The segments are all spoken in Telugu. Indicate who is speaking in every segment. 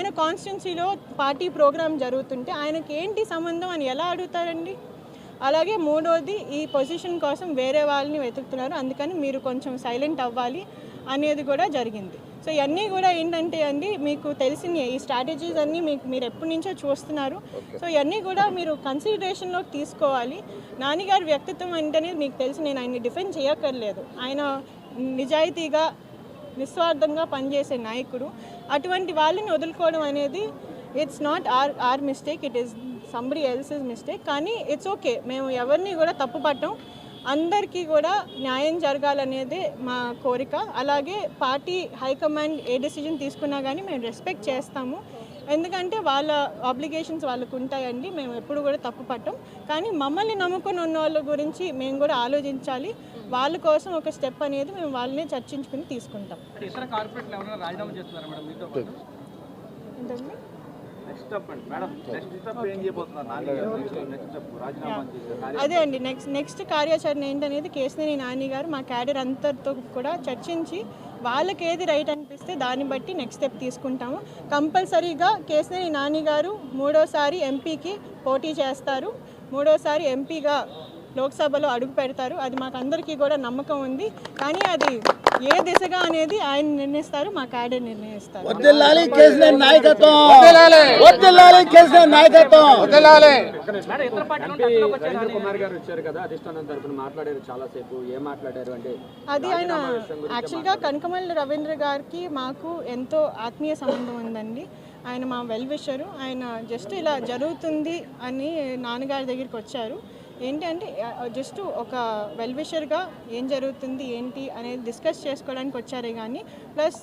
Speaker 1: యూనివర్సిటీలో పార్టీ ప్రోగ్రామ్ జరుగుతుంటే ఆయనకి ఏంటి సంబంధం అని ఎలా అడుగుతారండి? అలాగే మూడోది ఈ పొజిషన్ కోసం వేరే వాళ్ళని వెతుకుతున్నారు. అందుకని మీరు కొంచెం సైలెంట్ అవ్వాలి అనేది కూడా జరిగింది. సో ఇవన్నీ కూడా ఏంటంటే అండి మీకు తెలిసిన ఈ స్ట్రాటజీస్ అన్నీ మీకు మీరు ఎప్పటి నుంచో చూస్తున్నారు. సో ఇవన్నీ కూడా మీరు కన్సిడరేషన్లోకి తీసుకోవాలి. నాన్నగారి వ్యక్తిత్వం అంటేనే మీకు తెలిసి నేను ఆయన్ని డిఫెండ్ చేయక్కర్లేదు. ఆయన నిజాయితీగా నిస్వార్థంగా పనిచేసే నాయకుడు. అటువంటి వాళ్ళని వదులుకోవడం అనేది it's not our our mistake it is somebody else's mistake కానీ ఇట్స్ ఓకే మేము ఎవరిని కూడా తప్పు పట్టం అందరికీ కూడా న్యాయం జరగాలనేదే మా కోరిక. అలాగే పార్టీ హైకమాండ్ ఏ డెసిజన్ తీసుకున్నా కానీ మేము రెస్పెక్ట్ చేస్తాము. ఎందుకంటే వాళ్ళ ఆబ్లిగేషన్స్ వాళ్ళకు ఉంటాయండి. మేము ఎప్పుడు కూడా తప్పు పట్టం. కానీ మమ్మల్ని నమ్ముకొని ఉన్న వాళ్ళ గురించి మేము కూడా ఆలోచించాలి. వాళ్ళ కోసం ఒక స్టెప్ అనేది మేము వాళ్ళని చర్చించుకుని తీసుకుంటాం.
Speaker 2: అంటే ఇతర కార్పొరేట్లు ఎవరైనా రాజీనామా చేస్తున్నారా మేడం మీతో పాటు?
Speaker 1: ఏంటండి?
Speaker 2: నెక్స్ట్ స్టెప్ అండి. మేడం నెక్స్ట్ స్టెప్ ఏం చేయబోతున్నారు? నాన్నగారు నెక్స్ట్ స్టెప్ రాజీనామా చేశారు.
Speaker 1: అదే అండి. నెక్స్ట్ నెక్స్ట్ కార్యాచరణ ఏంటనేది కేసినేని నాని గారు మా క్యాడర్ అంతటితో కూడా చర్చించి వాళ్ళకి ఏది రైట్ అనిపిస్తే దాన్ని బట్టి నెక్స్ట్ స్టెప్ తీసుకుంటాము. కంపల్సరీగా కేసరి నాని గారు మూడోసారి ఎంపీకి పోటీ చేస్తారు. మూడోసారి ఎంపీగా లోక్సభలో అడుగు పెడతారు. అది మాకు అందరికీ కూడా నమ్మకం ఉంది. కానీ అది ఏ దిశగా అనేది ఆయన నిర్ణయిస్తారు మా క్యాడర్ నిర్ణయిస్తారు. అది ఆయన యాక్చువల్గా కనకమల్లి రవీంద్ర గారికి మాకు ఎంతో ఆత్మీయ సంబంధం ఉందండి. ఆయన మా వెల్ విషరు ఆయన జస్ట్ ఇలా జరుగుతుంది అని నాన్నగారి దగ్గరికి వచ్చారు. ఏంటి అంటే జస్ట్ ఒక వెల్విషర్గా ఏం జరుగుతుంది ఏంటి అనేది డిస్కస్ చేసుకోవడానికి వచ్చారే కానీ ప్లస్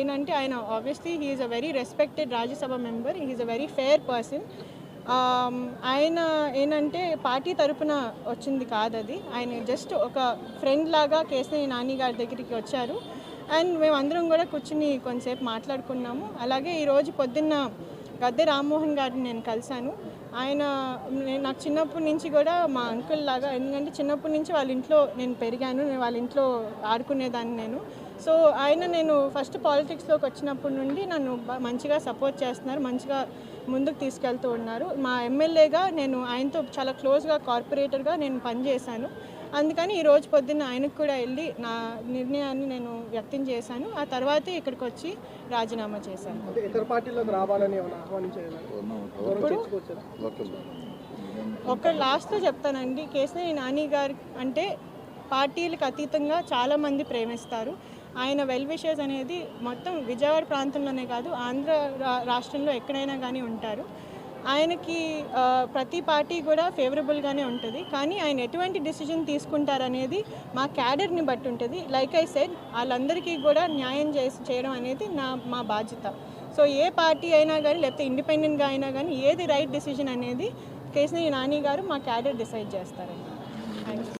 Speaker 1: ఏంటంటే ఆయన obviously he is a very respected Rajya Sabha member he is a very fair person ఆయన ఏంటంటే పార్టీ తరపున వచ్చింది కాదు అది. ఆయన జస్ట్ ఒక ఫ్రెండ్ లాగా కేసీఆర్ నాని గారి దగ్గరికి వచ్చారు. అండ్ మేమందరం కూడా కూర్చుని కొంతసేపు మాట్లాడుకున్నాము. అలాగే ఈరోజు పొద్దున్న గద్దె రామ్మోహన్ గారిని నేను కలిశాను. ఆయన నాకు చిన్నప్పటి నుంచి కూడా మా అంకుల్ లాగా ఎందుకంటే చిన్నప్పటి నుంచి వాళ్ళ ఇంట్లో నేను పెరిగాను నేను వాళ్ళ ఇంట్లో ఆడుకునేదాన్ని నేను. సో ఆయన నేను ఫస్ట్ పాలిటిక్స్లోకి వచ్చినప్పటి నుండి నన్ను మంచిగా సపోర్ట్ చేస్తున్నారు మంచిగా ముందుకు తీసుకెళ్తూ ఉన్నారు. మా ఎమ్మెల్యేగా నేను ఆయనతో చాలా క్లోజ్గా కార్పొరేటర్గా నేను పనిచేశాను. అందుకని ఈ రోజు పొద్దున్న ఆయనకు కూడా వెళ్ళి నా నిర్ణయాన్ని నేను వ్యక్తం చేశాను. ఆ తర్వాతే ఇక్కడికి వచ్చి రాజీనామా చేశాను.
Speaker 3: ఇతర పార్టీలోకి రావాలని ఏమైనా ఆహ్వానించారు
Speaker 1: ఒక లాస్ట్తో చెప్తానండి. కేసీఆర్ నాని గారు అంటే పార్టీలకు అతీతంగా చాలామంది ప్రేమిస్తారు. ఆయన వెల్ విషెస్ అనేది మొత్తం విజయవాడ ప్రాంతంలోనే కాదు ఆంధ్ర రా- రాష్ట్రంలో ఎక్కడైనా కానీ ఉంటారు. ఆయనకి ప్రతి పార్టీ కూడా ఫేవరబుల్గానే ఉంటుంది. కానీ ఆయన ఎటువంటి డిసిజన్ తీసుకుంటారనేది మా క్యాడర్ని బట్టి ఉంటుంది. లైక్ ఐ సెడ్ వాళ్ళందరికీ కూడా న్యాయం చేసి చేయడం అనేది నా మా బాధ్యత. సో ఏ పార్టీ అయినా కానీ లేకపోతే ఇండిపెండెంట్గా అయినా కానీ ఏది రైట్ డిసిజన్ అనేది కేసీ నాని గారు మా క్యాడర్ డిసైడ్ చేస్తారండి. Thank you